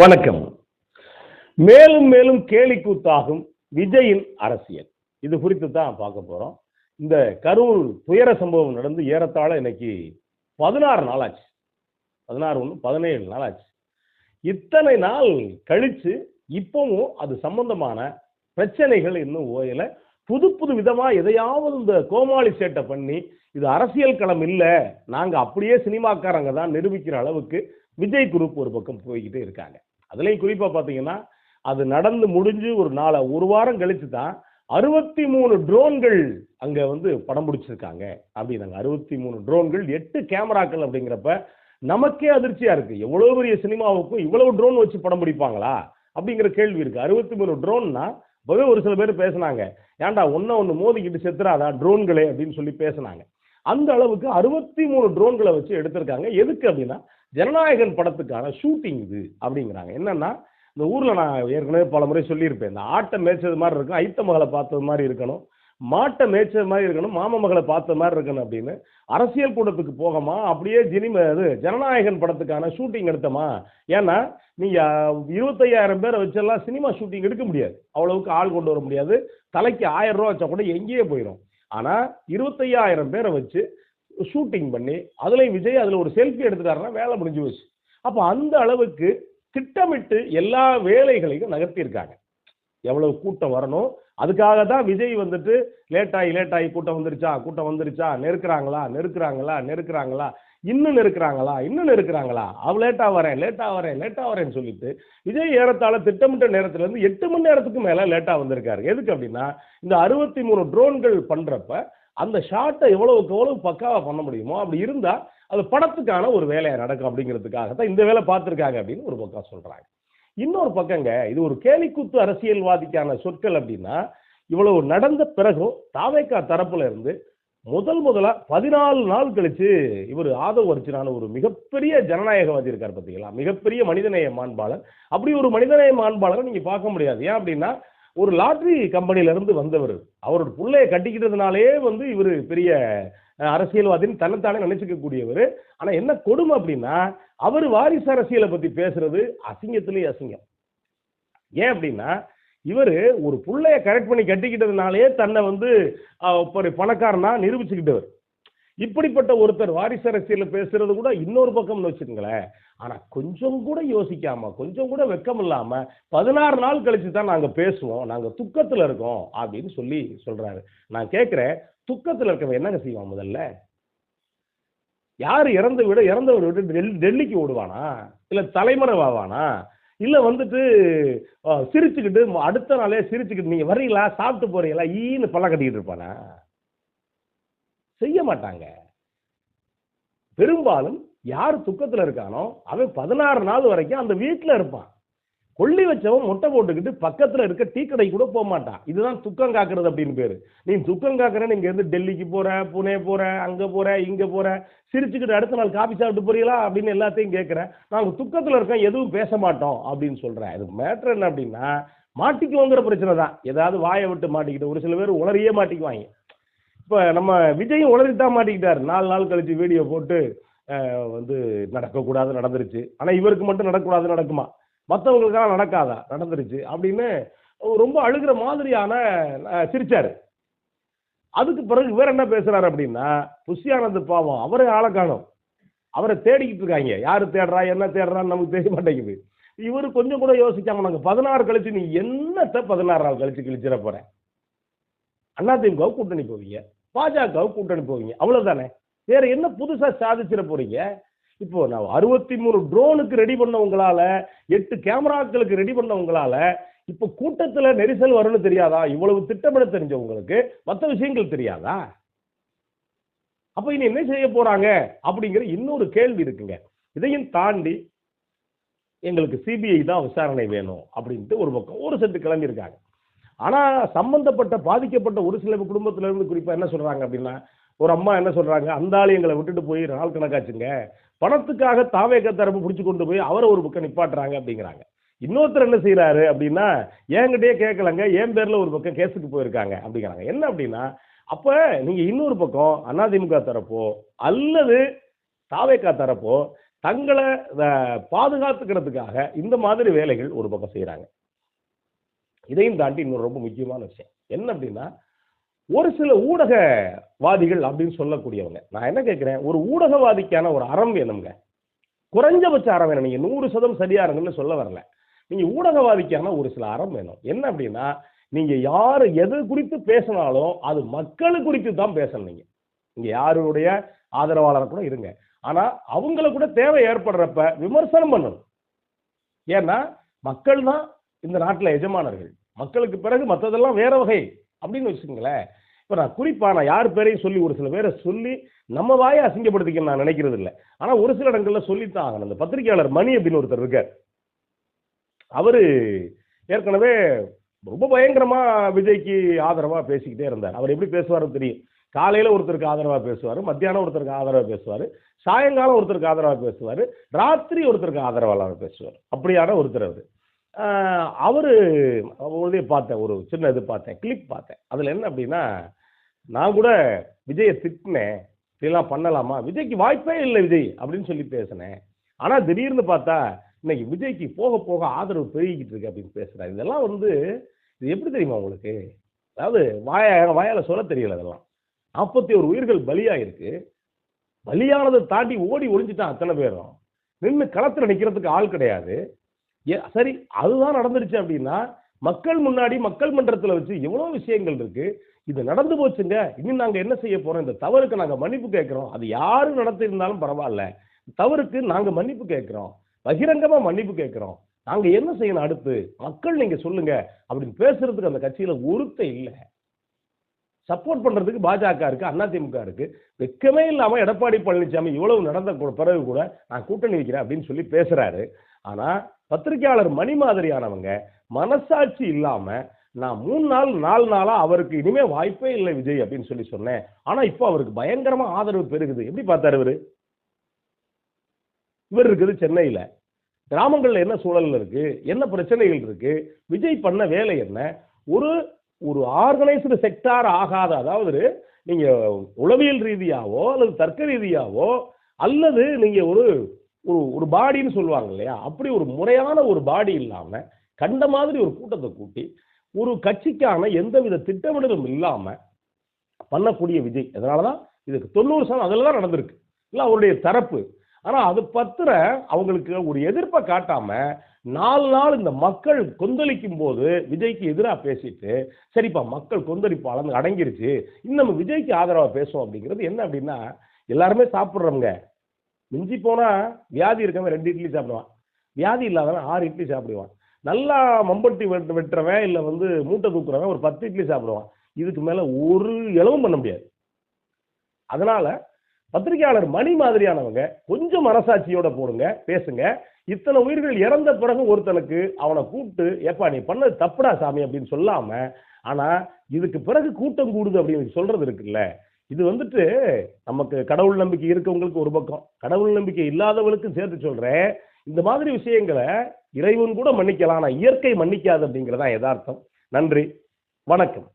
வணக்கம். மேலும் மேலும் கேலி கூத்தாகும் விஜயின் அரசியல். இது குறித்து தான் பார்க்க போறோம். இந்த கரூர் துயர சம்பவம் நடந்து ஏறத்தாழ இன்னைக்கு பதினாறு நாள் ஆச்சு பதினாறு ஒன்று பதினேழு நாள் ஆச்சு இத்தனை நாள் கழிச்சு இப்பவும் அது சம்பந்தமான பிரச்சனைகள் இன்னும் ஓயில. புது புது விதமா எதையாவது இந்த கோமாளி சேட்டை பண்ணி இது அரசியல் களம் இல்லை நாங்கள் அப்படியே சினிமாக்காரங்க தான் நிரூபிக்கிற அளவுக்கு விஜய் குரூப் ஒரு பக்கம் போய்கிட்டே இருக்காங்க. அதுலேயும் குறிப்பாக பார்த்தீங்கன்னா அது நடந்து முடிஞ்சு ஒரு நாளை ஒரு வாரம் கழிச்சு தான் அறுபத்தி மூணு ட்ரோன்கள் அங்கே வந்து படம் பிடிச்சிருக்காங்க. அப்படின்னாங்க. அறுபத்தி மூணு ட்ரோன்கள் எட்டு கேமராக்கள் அப்படிங்கிறப்ப நமக்கே அதிர்ச்சியாக இருக்குது எவ்வளோ பெரிய சினிமாவுக்கும் இவ்வளவு ட்ரோன் வச்சு படம் பிடிப்பாங்களா? அப்படிங்கிற கேள்வி இருக்குது அறுபத்தி மூணு ட்ரோன்னா இப்போவே ஒரு சில பேர் பேசுனாங்க. ஏன்டா ஒன்றை ஒன்று மோதிக்கிட்டு செத்துறாதா ட்ரோன்களே அப்படின்னு சொல்லி பேசுனாங்க. அந்த அளவுக்கு அறுபத்தி மூணு ட்ரோன்களை வச்சு எடுத்திருக்காங்க. எதுக்கு அப்படின்னா ஜனநாயகன் படத்துக்கான ஷூட்டிங் இது அப்படிங்கிறாங்க. என்னன்னா இந்த ஊரில் நான் ஏற்கனவே பல முறை சொல்லியிருப்பேன். இந்த ஆட்டை மேய்ச்சது மாதிரி இருக்கும் ஐத்த மகளை பார்த்தது மாதிரி இருக்கணும் மாட்டை மேய்ச்சது மாதிரி இருக்கணும் மாம மகளை பார்த்த மாதிரி இருக்கணும் அப்படின்னு அரசியல் கூட்டத்துக்கு போகமா அப்படியே ஜினிம இது ஜனநாயகன் படத்துக்கான ஷூட்டிங் எடுத்தோமா? ஏன்னா நீங்கள் இருபத்தையாயிரம் பேரை வச்செல்லாம் சினிமா ஷூட்டிங் எடுக்க முடியாது. அவ்வளவுக்கு ஆள் கொண்டு வர முடியாது. தலைக்கு ஆயிரம் ரூபா வச்சா கூட எங்கேயே போயிடும் ஆனால் இருபத்தையாயிரம் பேரை வச்சு ஷூட்டிங் பண்ணி அதில் விஜய் அதில் ஒரு செல்ஃபி எடுத்துட்டாருன்னா வேலை முடிஞ்சு போச்சு. அப்போ அந்த அளவுக்கு திட்டமிட்டு எல்லா வேலைகளையும் நகர்த்தியிருக்காங்க. எவ்வளவு கூட்டம் வரணும்? அதுக்காக தான் விஜய் வந்துட்டு லேட்டாகி லேட்டாகி கூட்டம் வந்துருச்சா? கூட்டம் வந்துருச்சா? நெருக்கிறாங்களா? நெருக்கிறாங்களா? நெருக்குறாங்களா? இன்னும் நெருக்கிறாங்களா? இன்னும் நெருக்கிறாங்களா? அவ லேட்டாக வரேன் லேட்டாக வரேன் லேட்டாக வரேன்னு சொல்லிட்டு விஜய் ஏறத்தாழ திட்டமிட்ட நேரத்துலேருந்து எட்டு மணி நேரத்துக்கு மேலே லேட்டாக வந்திருக்காரு. எதுக்கு அப்படின்னா இந்த அறுபத்தி மூணு ட்ரோன்கள் பண்ணுறப்ப அந்த ஷாட்டை எவ்வளவுக்கு எவ்வளவு பக்காவாக பண்ண முடியுமோ அப்படி இருந்தால் அது படத்துக்கான ஒரு வேலையாக நடக்கும் அப்படிங்கிறதுக்காக தான் இந்த வேலை பார்த்துருக்காங்க அப்படின்னு ஒரு பக்கம் சொல்கிறாங்க இன்னொரு பக்கங்க இது ஒரு கேலிக்குத்து அரசியல்வாதிக்கான சொற்கள் அப்படின்னா இவ்வளவு நடந்த பிறகும் தாவேக்கா தரப்புல இருந்து முதல் முதலா பதினாலு நாள் கழிச்சு இவர் ஆதவ அர்ச்சனான ஒரு மிகப்பெரிய ஜனநாயகவாதி இருக்கார் பார்த்தீங்களா மிகப்பெரிய மனிதநேய மாண்பாளர். அப்படி ஒரு மனிதநேய மாண்பாளரை நீங்க பார்க்க முடியாது. ஏன் அப்படின்னா ஒரு லாட்ரி கம்பெனியிலேருந்து வந்தவர். அவரோட பிள்ளையை கட்டிக்கிட்டதுனாலே வந்து இவர் பெரிய அரசியல்வாதின்னு தன்னைத்தானே நினைச்சுக்க கூடியவர் என்ன கொடுமை அப்படின்னா அவர் வாரிசு அரசியலை பற்றி பேசுறது அசிங்கத்திலேயே அசிங்கம். ஏன் அப்படின்னா இவர் ஒரு பிள்ளைய கரெக்ட் பண்ணி கட்டிக்கிட்டதுனாலே தன்னை வந்து ஒரு பணக்காரனா நிரூபிச்சுக்கிட்டவர். இப்படிப்பட்ட ஒருத்தர் வாரிசு அரசியல பேசுறது கூட இன்னொரு பக்கம்னு வச்சுக்கோங்களேன். ஆனா கொஞ்சம் கூட யோசிக்காம கொஞ்சம் கூட வெக்கம் இல்லாம பதினாறு நாள் கழிச்சு தான் நாங்க பேசுவோம். நாங்க துக்கத்துல இருக்கோம் அப்படின்னு சொல்லி சொல்றாரு. நான் கேட்கிறேன் துக்கத்துல இருக்கவன் என்னங்க செய்வான் முதல்ல? யார் இறந்து விட இறந்தவர் விட்டு டெல்லி டெல்லிக்கு ஓடுவானா? இல்ல தலைமறைவாவானா இல்ல வந்துட்டு சிரிச்சுக்கிட்டு அடுத்த நாளே சிரிச்சுக்கிட்டு நீங்க வர்றீங்களா? சாப்பிட்டு போறீங்களா? ஈன்னு பல்ல கட்டிக்கிட்டு இருப்பானா? செய்ய மாட்டாங்க. பெரும்பாலும் யார் துக்கத்துல இருக்கானோ அவன் பதினாறு நாள் வரைக்கும் அந்த வீட்டில் இருப்பான். கொள்ளி வச்சவன் முட்டை போட்டுக்கிட்டு பக்கத்துல இருக்க டீ கடை கூட போக மாட்டான். இதுதான் துக்கம் காக்குறது அப்படின்னு பேரு. நீ துக்கம் காக்குற நீங்க இருந்து டெல்லிக்கு போற புனே போற அங்க போற இங்க போற சிரிச்சுக்கிட்டு அடுத்த நாள் காபி சாப்பிட்டு போறீங்களா அப்படின்னு எல்லாத்தையும் கேட்கிறேன் நாங்க துக்கத்துல இருக்கோம் எதுவும் பேச மாட்டோம் அப்படின்னு சொல்றேன் இது மேட்ரு என்ன அப்படின்னா மாட்டிக்குவோங்கிற பிரச்சனை தான். ஏதாவது வாயை விட்டு மாட்டிக்கிட்டு ஒரு சில பேர் உளறியே மாட்டிக்குவாங்க. இப்போ நம்ம விஜயும் தான் மாட்டிக்கிட்டார். நாலு நாள் கழிச்சு வீடியோ போட்டு வந்து நடக்கக்கூடாது நடந்துருச்சு. ஆனால் இவருக்கு மட்டும் நடக்கக்கூடாது நடக்குமா? மற்றவங்களுக்கெல்லாம் நடக்காதா? நடந்துருச்சு. அப்படின்னு ரொம்ப அழுகிற மாதிரியான சிரிச்சார். அதுக்கு பிறகு வேற என்ன பேசுறாரு அப்படின்னா புஷியானந்த் பாவம் அவரை ஆளை காணும். அவரை தேடிக்கிட்டு இருக்காங்க. யாரு தேடுறா என்ன தேடுறான்னு நமக்கு தெரிய மாட்டேங்குது. இவரு கொஞ்சம் கூட யோசிக்காம நாங்கள் பதினாறு கழிச்சு நீ என்னத்த பதினாறு நாள் கழிச்சு கிழிச்சிட போறேன் அதிமுக கூட்டணி போவீங்க. பாஜக கூட்டணி போவீங்க. அவ்வளவுதானே? வேற என்ன புதுசா சாதிச்சிட போறீங்க? இப்போ நான் அறுபத்தி மூணு ட்ரோனுக்கு ரெடி பண்ண உங்களால எட்டு கேமராக்களுக்கு ரெடி பண்ண உங்களால இப்போ கூட்டத்துல நெரிசல் வரும்னு தெரியாதா? இவ்வளவு திட்டமிட தெரிஞ்சவங்களுக்கு மற்ற விஷயங்கள் தெரியாதா? அப்ப இனி என்ன செய்ய போறாங்க? அப்படிங்கிற இன்னொரு கேள்வி இருக்குங்க. இதையும் தாண்டி எங்களுக்கு சிபிஐ தான் விசாரணை வேணும் அப்படின்ட்டு ஒரு பக்கம் ஒரு செட்டு கிளம்பியிருக்காங்க. ஆனா சம்பந்தப்பட்ட பாதிக்கப்பட்ட ஒரு சில குடும்பத்துல இருந்து குறிப்பா என்ன சொல்றாங்க அப்படின்னா ஒரு அம்மா என்ன சொல்றாங்க அந்த ஆளு எங்களை விட்டுட்டு போய் நாள் கணக்காச்சுங்க. பணத்துக்காக தாவேக தரப்பு பிடிச்சு கொண்டு போய் அவரை ஒரு பக்கம் நிப்பாட்டுறாங்க அப்படிங்கிறாங்க. இன்னொருத்தர் என்ன செய்யறாரு அப்படின்னா என்கிட்டயே கேட்கலங்க என் பேர்ல ஒரு பக்கம் கேஸுக்கு போயிருக்காங்க அப்படிங்கிறாங்க. என்ன அப்படின்னா அப்ப நீங்க இன்னொரு பக்கம் அதிமுக தரப்போ அல்லது தாவேக்கா தரப்போ தங்களை பாதுகாத்துக்கிறதுக்காக இந்த மாதிரி வேலைகள் ஒரு பக்கம் செய்கிறாங்க இதையும் தாண்டி இன்னொரு ரொம்ப முக்கியமான விஷயம். என்ன அப்படின்னா ஒரு சில ஊடகவாதிகள் அப்படின்னு சொல்லக்கூடியவங்க நான் என்ன கேட்குறேன்? ஒரு ஊடகவாதிக்கான ஒரு அறம் வேணுங்க குறைஞ்சபட்ச அறம் வேணும் நீங்கள் நூறு சதம் சரியா இருங்கன்னு சொல்ல வரல. நீங்கள் ஊடகவாதிக்கான ஒரு சில அறம் வேணும். என்ன அப்படின்னா நீங்கள் யார் எது குறித்து பேசினாலும் அது மக்கள் குறித்து தான் பேசணும் நீங்கள் இங்கே யாருடைய ஆதரவாளர் கூட இருங்க. ஆனால் அவங்கள கூட தேவை ஏற்படுறப்ப விமர்சனம் பண்ணணும். ஏன்னா மக்கள் தான் இந்த நாட்டில் எஜமானர்கள். மக்களுக்கு பிறகு மற்றதெல்லாம் வேற வகை. அப்படின்னு வச்சுக்கோங்களேன். இப்போ நான் குறிப்பாக நான் யார் பேரையும் சொல்லி ஒரு சில பேரை சொல்லி நம்ம வாயை அசிங்கப்படுத்திக்க நான் நினைக்கிறது இல்லை. ஆனால் ஒரு சில இடங்களில் சொல்லித்தான் ஆகணும். இந்த பத்திரிகையாளர் மணி அப்படின்னு ஒருத்தர் இருக்கார். அவர் ஏற்கனவே ரொம்ப பயங்கரமாக விஜய்க்கு ஆதரவாக பேசிக்கிட்டே இருந்தார். அவர் எப்படி பேசுவாருன்னு தெரியும். காலையில் ஒருத்தருக்கு ஆதரவாக பேசுவார் மத்தியானம் ஒருத்தருக்கு ஆதரவாக பேசுவார் சாயங்காலம் ஒருத்தருக்கு ஆதரவாக பேசுவார் ராத்திரி ஒருத்தருக்கு ஆதரவாக பேசுவார். அப்படியான ஒருத்தர் அவர். அவர் ஒரு பார்த்தேன் ஒரு சின்ன இது பார்த்தேன் கிளிப் பார்த்தேன். அதில் என்ன அப்படின்னா நான் கூட விஜயை திட்டினேன் இதெல்லாம் பண்ணலாமா? விஜய்க்கு வாய்ப்பே இல்லை விஜய் அப்படின்னு சொல்லி பேசினேன். ஆனால் திடீர்னு பார்த்தா இன்னைக்கு விஜய்க்கு போக போக ஆதரவு பெருகிக்கிட்டு இருக்கு அப்படின்னு பேசுகிறார் இதெல்லாம் வந்து இது எப்படி தெரியுமா உங்களுக்கு? அதாவது வாய வாயால் சொல்ல தெரியல அதெல்லாம் நாற்பத்தி ஒரு உயிர்கள் பலியாயிருக்கு. பலியானதை தாண்டி ஓடி ஒழிஞ்சிட்டான் அத்தனை பேரும். நின்று களத்தில் நிற்கிறதுக்கு ஆள் கிடையாது. சரி அதுதான் நடந்துருச்சு அப்படின்னா மக்கள் முன்னாடி மக்கள் மன்றத்தில் வச்சு எவ்வளோ விஷயங்கள் இருக்கு இது நடந்து போச்சுங்க. இனி நாங்கள் என்ன செய்ய போறோம்? இந்த தவறுக்கு நாங்கள் மன்னிப்பு கேட்குறோம். அது யாரு நடத்தியிருந்தாலும் பரவாயில்ல. தவறுக்கு நாங்கள் மன்னிப்பு கேட்குறோம். பகிரங்கமாக மன்னிப்பு கேட்குறோம். நாங்கள் என்ன செய்யணும் அடுத்து? மக்கள் நீங்கள் சொல்லுங்க. அப்படின்னு பேசுறதுக்கு அந்த கட்சியில் ஒருத்த இல்லை. சப்போர்ட் பண்ணுறதுக்கு பாஜக இருக்கு அதிமுக இருக்கு. வெக்கமே இல்லாமல் எடப்பாடி பழனிசாமி இவ்வளவு நடந்த பிறகு கூட நான் கூட்டணி வைக்கிறேன் அப்படின்னு சொல்லி பேசுறாரு. ஆனால் பத்திரிகையாளர் மணி மாதிரியானவங்க மனசாட்சி இல்லாம நான் மூணு நாள் நாலு நாளா அவருக்கு இனிமே வாய்ப்பே இல்லை விஜய் அப்படின்னு சொல்லி சொன்னேன். ஆனா இப்போ அவருக்கு பயங்கரமா ஆதரவு பெருகுது. எப்படி பார்த்தாரு இவரு? இவர் இருக்குது சென்னையில. கிராமங்கள்ல என்ன சூழல் இருக்கு? என்ன பிரச்சனைகள் இருக்கு? விஜய் பண்ண வேலை என்ன? ஒரு ஒரு ஆர்கனைஸ்டு செக்டார் ஆகாத அதாவது நீங்க உளவியல் ரீதியாவோ அல்லது தர்க்க ரீதியாவோ அல்லது நீங்க ஒரு ஒரு ஒரு பாடின்னு சொல்லுவாங்க இல்லையா? அப்படி ஒரு முறையான ஒரு பாடி இல்லாமல் கண்ட மாதிரி ஒரு கூட்டத்தை கூட்டி ஒரு கட்சிக்கான எந்தவித திட்டமிடலும் இல்லாமல் பண்ணக்கூடிய விஜய். அதனாலதான் இதுக்கு தொண்ணூறு சதம் அதில் தான் நடந்திருக்கு. இல்லை அவருடைய தரப்பு. ஆனால் அது பத்திர அவங்களுக்கு ஒரு எதிர்ப்பை காட்டாம நாலு நாள் இந்த மக்கள் கொந்தளிக்கும் போது விஜய்க்கு எதிராக பேசிட்டு சரிப்பா மக்கள் கொந்தளிப்பு அளந்து அடங்கிருச்சு இன்னும் நம்ம விஜய்க்கு ஆதரவாக பேசுவோம் அப்படிங்கிறது என்ன அப்படின்னா எல்லாருமே சாப்பிட்றவங்க. மிஞ்சி போனால் வியாதி இருக்கவன் ரெண்டு இட்லி சாப்பிடுவான். வியாதி இல்லாதவன் ஆறு இட்லி சாப்பிடுவான். நல்லா மம்பட்டி வெட்டு வெட்டுறவன் இல்லை வந்து மூட்டை தூக்குறவன் ஒரு பத்து இட்லி சாப்பிடுவான். இதுக்கு மேலே ஒரு இளவும் பண்ண முடியாது. அதனால் பத்திரிகையாளர் மணி மாதிரியானவங்க கொஞ்சம் மனசாட்சியோட போடுங்க பேசுங்க. இத்தனை உயிர்கள் இறந்த பிறகு ஒருத்தனுக்கு அவனை கூப்பிட்டு ஏப்பா நீ பண்ணது தப்புடா சாமி அப்படின்னு சொல்லாம ஆனா இதுக்கு பிறகு கூட்டம் கூடுது அப்படின்னு சொல்றது இருக்குல்ல இது வந்துட்டு நமக்கு கடவுள் நம்பிக்கை இருக்கவங்களுக்கு ஒரு பக்கம் கடவுள் நம்பிக்கை இல்லாதவங்களுக்கும் சேர்த்து சொல்றேன். இந்த மாதிரி விஷயங்களை இறைவன் கூட மன்னிக்கலாம் ஆனால் இயற்கை மன்னிக்காது அப்படிங்கிறதான் யதார்த்தம். நன்றி. வணக்கம்.